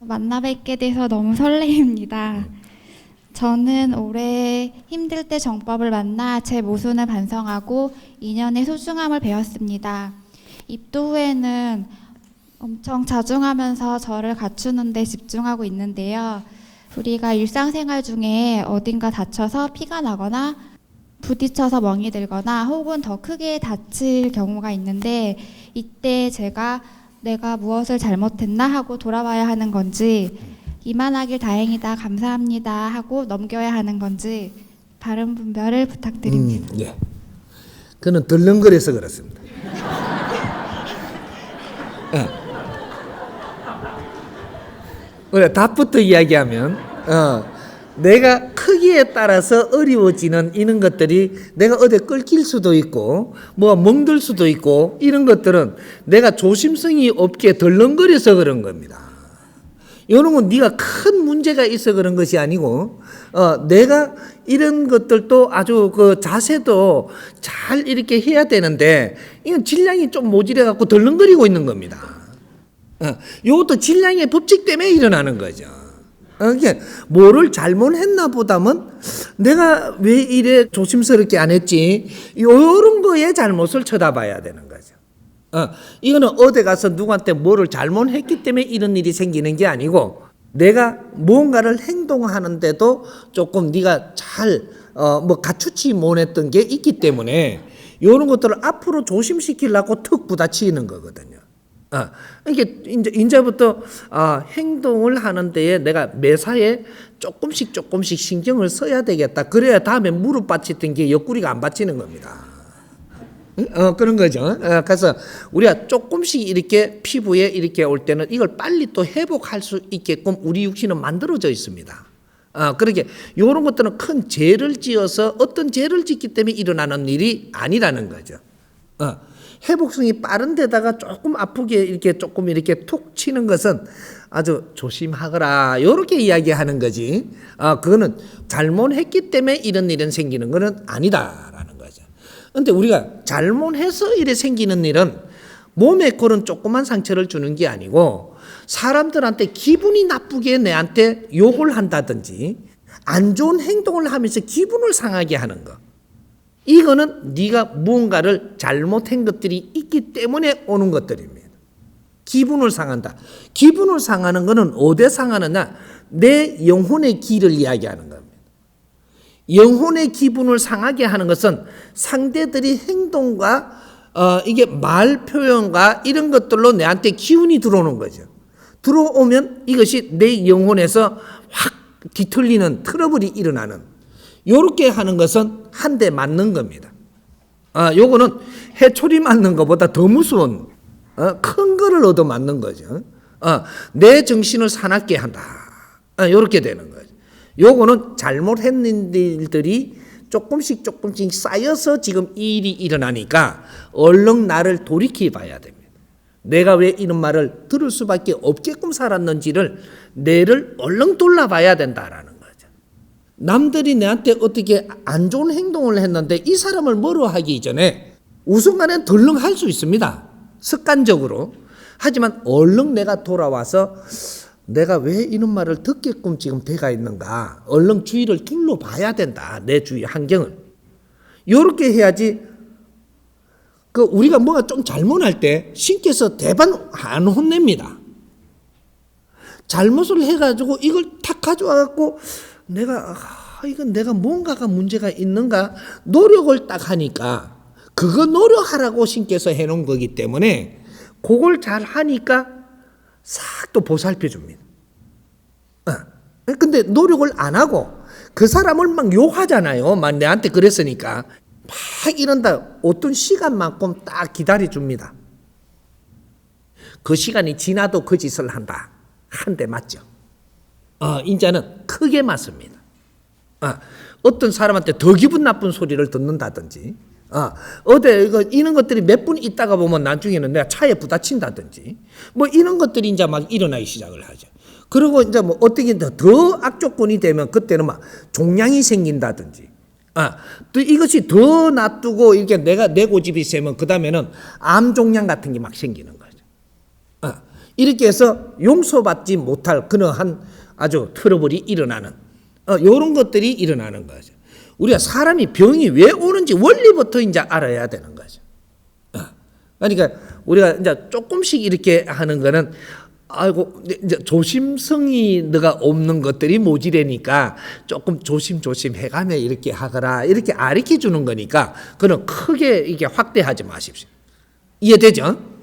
만나 뵙게 돼서 너무 설레입니다. 저는 올해 힘들 때 정법을 만나 제 모순을 반성하고 인연의 소중함을 배웠습니다. 입도 후에는 엄청 자중하면서 저를 갖추는 데 집중하고 있는데요. 우리가 일상생활 중에 어딘가 다쳐서 피가 나거나 부딪혀서 멍이 들거나 혹은 더 크게 다칠 경우가 있는데 이때 제가 내가 무엇을 잘못했나 하고 돌아봐야 하는 건지 이만하길 다행이다 감사합니다 하고 넘겨야 하는 건지 바른 분별을 부탁드립니다. 음, 예. 그는 덜렁거려서 그렇습니다. 어. 그래 답부터 이야기하면 어, 내가 크기에 따라서 어려워지는 이런 것들이 내가 어디 끌길 수도 있고 뭐 멍들 수도 있고 이런 것들은 내가 조심성이 없게 덜렁거려서 그런 겁니다. 이런 건 네가 큰 문제가 있어 그런 것이 아니고 어 내가 이런 것들도 아주 그 자세도 잘 이렇게 해야 되는데 이건 질량이 좀 모질해 갖고 덜렁거리고 있는 겁니다. 어 이것도 질량의 법칙 때문에 일어나는 거죠. 어, 이게 뭐를 잘못했나 보다면 내가 왜 이래 조심스럽게 안 했지 이런 거에 잘못을 쳐다봐야 되는 거죠. 어, 이거는 어디 가서 누구한테 뭐를 잘못했기 때문에 이런 일이 생기는 게 아니고 내가 무언가를 행동하는데도 조금 네가 잘 어, 뭐 갖추지 못했던 게 있기 때문에 이런 것들을 앞으로 조심시키려고 턱 부딪히는 거거든요. 아, 이게 이제 이제부터 아, 행동을 하는 데에 내가 매사에 조금씩 조금씩 신경을 써야 되겠다. 그래야 다음에 무릎 받쳤던 게 옆구리가 안 받치는 겁니다. 응? 어, 그런 거죠. 어, 그래서 우리가 조금씩 이렇게 피부에 이렇게 올 때는 이걸 빨리 또 회복할 수 있게끔 우리 육신은 만들어져 있습니다. 아, 그렇게 요런 것들은 큰 죄를 지어서 어떤 죄를 짓기 때문에 일어나는 일이 아니라는 거죠. 어, 회복성이 빠른 데다가 조금 아프게 이렇게 조금 이렇게 툭 치는 것은 아주 조심하거라. 요렇게 이야기하는 거지. 아, 그거는 잘못했기 때문에 이런 일은 생기는 거는 아니다라는 거죠. 근데 우리가 잘못해서 이래 생기는 일은 몸에 그런 조그만 상처를 주는 게 아니고 사람들한테 기분이 나쁘게 내한테 욕을 한다든지 안 좋은 행동을 하면서 기분을 상하게 하는 거. 이거는 네가 무언가를 잘못한 것들이 있기 때문에 오는 것들입니다. 기분을 상한다. 기분을 상하는 것은 어디 상하느냐? 내 영혼의 길을 이야기하는 겁니다. 영혼의 기분을 상하게 하는 것은 상대들이 행동과 어, 이게 말 표현과 이런 것들로 내한테 기운이 들어오는 거죠. 들어오면 이것이 내 영혼에서 확 뒤틀리는 트러블이 일어나는 요렇게 하는 것은 한 대 맞는 겁니다. 아, 요거는 해초리 맞는 것보다 더 무서운 어, 큰 거를 얻어 맞는 거죠. 어, 내 정신을 사납게 한다. 아, 요렇게 되는 거죠. 요거는 잘못했는 일들이 조금씩 조금씩 쌓여서 지금 이 일이 일어나니까 얼른 나를 돌이켜 봐야 됩니다. 내가 왜 이런 말을 들을 수밖에 없게끔 살았는지를 내를 얼른 돌아봐야 된다라는. 남들이 내한테 어떻게 안 좋은 행동을 했는데 이 사람을 뭐로 하기 전에 우순간에 덜렁 할 수 있습니다. 습관적으로. 하지만 얼른 내가 돌아와서 내가 왜 이런 말을 듣게끔 지금 돼가 있는가? 얼른 주위를 둘러봐야 된다. 내 주위 환경을. 요렇게 해야지 그 우리가 뭐가 좀 잘못할 때 신께서 대반 안 혼냅니다. 잘못을 해가지고 이걸 탁 가져와갖고 내가 아, 이건 내가 뭔가가 문제가 있는가 노력을 딱 하니까 그거 노력하라고 신께서 해놓은 거기 때문에 그걸 잘 하니까 싹 또 보살펴 줍니다. 어. 근데 노력을 안 하고 그 사람을 막 욕하잖아요. 막 내한테 그랬으니까 막 이런다. 어떤 시간만큼 딱 기다려 줍니다. 그 시간이 지나도 그 짓을 한다. 한 대 맞죠. 어, 인자는 크게 맞습니다. 아, 어떤 사람한테 더 기분 나쁜 소리를 듣는다든지, 아, 어디 이거 이런 것들이 몇 분 있다가 보면 나중에는 내가 차에 부딪힌다든지, 뭐 이런 것들이 이제 막 일어나기 시작을 하죠. 그리고 이제 뭐 어떻게 더, 더 악조건이 되면 그때는 막 종양이 생긴다든지, 아, 또 이것이 더 놔두고 이렇게 내가 내 고집이 세면 그 다음에는 암 종양 같은 게 막 생기는 거죠. 아, 이렇게 해서 용서받지 못할 그러한 아주 트러블이 일어나는 어, 이런 것들이 일어나는 거죠. 우리가 사람이 병이 왜 오는지 원리부터 이제 알아야 되는 거죠. 어. 그러니까 우리가 이제 조금씩 이렇게 하는 거는 아이고 이제 조심성이 너가 없는 것들이 모지래니까 조금 조심조심 해가며 이렇게 하거라 이렇게 가르쳐 주는 거니까 그는 크게 이게 확대하지 마십시오. 이해되죠?